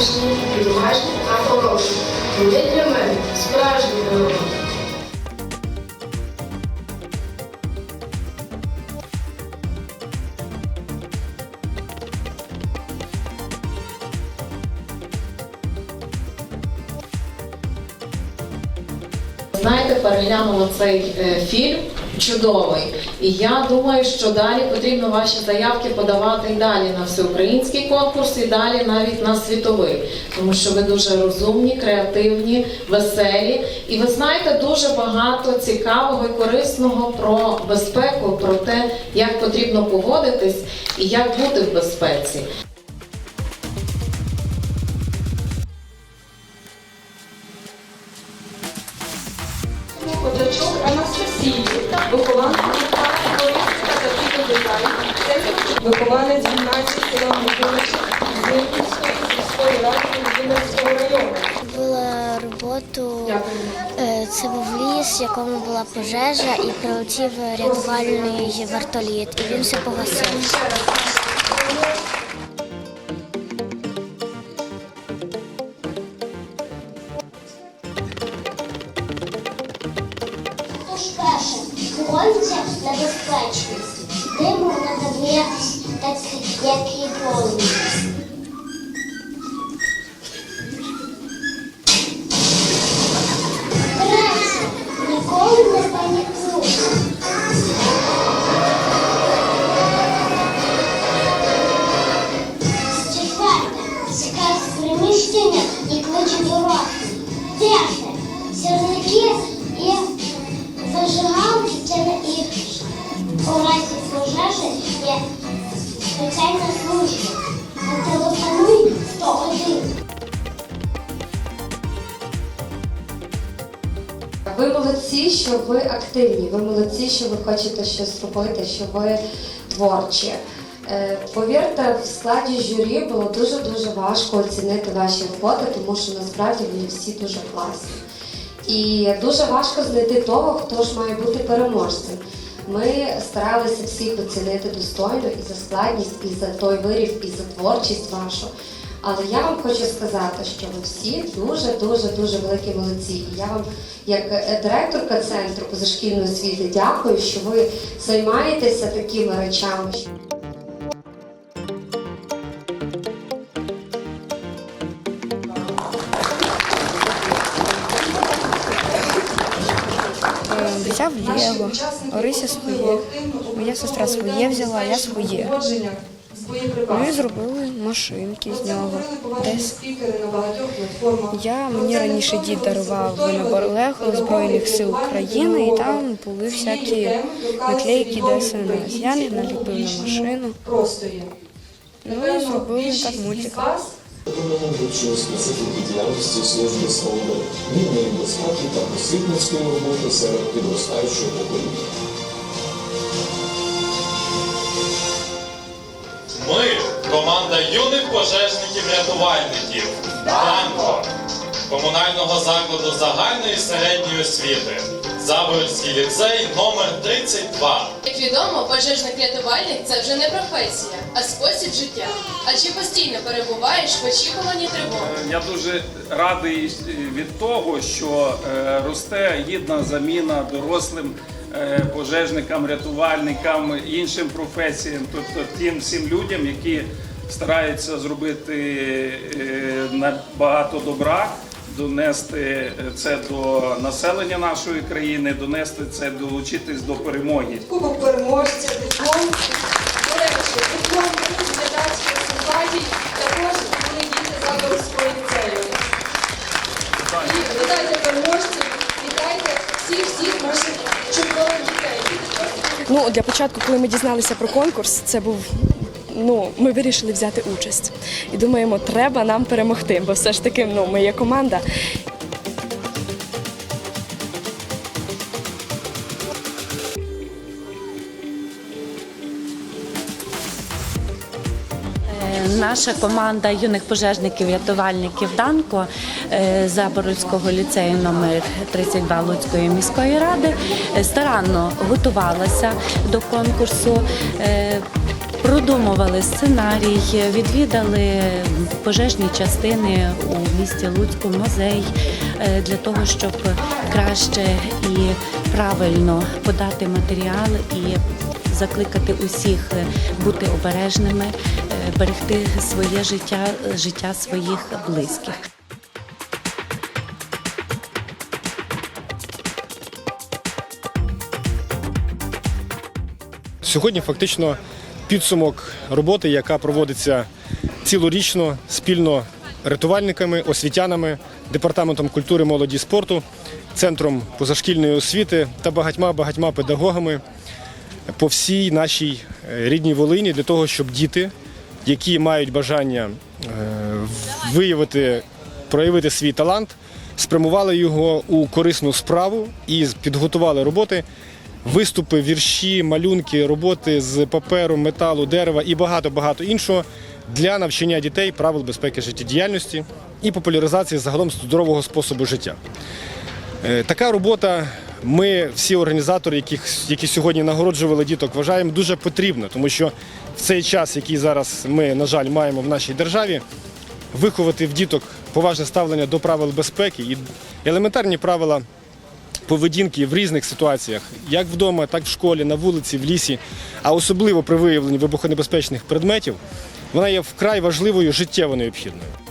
зручні, відважні та хороші. Вони для мене справжні герої. Знаєте, переглянула цей е, фільм чудовий. І я думаю, що далі потрібно ваші заявки подавати і далі на всеукраїнський конкурс, і далі навіть на світовий. Тому що ви дуже розумні, креативні, веселі. І ви знаєте дуже багато цікавого і корисного про безпеку, про те, як потрібно поводитись і як бути в безпеці. Вихованець гімназії села Миколичі з Вінницької сільської ради Володимирського району. Була роботу. е, Це був ліс, в якому була пожежа, і прилетів рятувальний вертоліт, і він все погасив. Погодиться на безпечність. Диму треба боятись так, як і полум'я. Є спеціальна служба. Зателефонуй 101. Ви молодці, що ви активні, ви молодці, що ви хочете щось робити, що ви творчі. Е, Повірте, в складі журі було дуже-дуже важко оцінити ваші роботи, тому що насправді вони всі дуже класні. І дуже важко знайти того, хто ж має бути переможцем. Ми старалися всіх оцінити достойно і за складність, і за той вирів, і за творчість вашу. Але я вам хочу сказати, що ви всі дуже дуже дуже великі молодці. І я вам, як е, директорка центру позашкільної освіти, дякую, що ви займаєтеся такими речами. Взяв Лего, Орися своє, моя сестра своє взяла, я своє. Ми зробили машинки з нього. Десь я мені раніше дід дарував набор Лего Збройних сил України, і там були всякі наклейки ДСНС. Я не наліпив на машину. Ну і зробили так мультик. Специфіки свободи, рівень безпеки та просвітницької роботи серед підростаючого покоління. Ми команда юних пожежників-рятувальників Банко комунального закладу загальної середньої освіти. Заборський ліцей номер 32. Як відомо, пожежник рятувальник це вже не професія, а спосіб життя. А чи постійно перебуваєш в очікуванні тривоги? Я дуже радий від того, що е, росте гідна заміна дорослим е, пожежникам, рятувальникам, іншим професіям, тобто тим всім людям, які стараються зробити е, на- багато добра, донести це до населення нашої країни, донести це, долучитись до перемоги. Кубок переможця, диплом. До речі, диплом глядацьких симпатій також були діти Заборського ліцею. І вітайте переможців, вітайте всіх всіх наших чудових дітей. Ну для початку, коли ми дізналися про конкурс, це був. Ну, ми вирішили взяти участь і думаємо, треба нам перемогти, бо все ж таки ну, ми є команда. Е, Наша команда юних пожежників-рятувальників Данко е, Заборольського ліцею номер 32 Луцької міської ради е, старанно готувалася до конкурсу. Продумували сценарій, відвідали пожежні частини у місті Луцьку, музей е, для того, щоб краще і правильно подати матеріал і закликати усіх бути обережними, е, берегти своє життя, життя своїх близьких. Сьогодні фактично підсумок роботи, яка проводиться цілорічно спільно рятувальниками, освітянами, департаментом культури, молоді і спорту, центром позашкільної освіти та багатьма багатьма педагогами по всій нашій е, рідній Волині для того, щоб діти, які мають бажання е, виявити, проявити свій талант, спрямували його у корисну справу і підготували роботи виступи, вірші, малюнки, роботи з паперу, металу, дерева і багато-багато іншого для навчання дітей правил безпеки життєдіяльності і популяризації загалом здорового способу життя. Е, Така робота. Ми, всі організатори, яких, які сьогодні нагороджували діток, вважаємо дуже потрібна, тому що в цей час, який зараз ми, на жаль, маємо в нашій державі, виховати в діток поважне ставлення до правил безпеки і елементарні правила поведінки в різних ситуаціях, як вдома, так в школі, на вулиці, в лісі, а особливо при виявленні вибухонебезпечних предметів, вона є вкрай важливою життєво необхідною.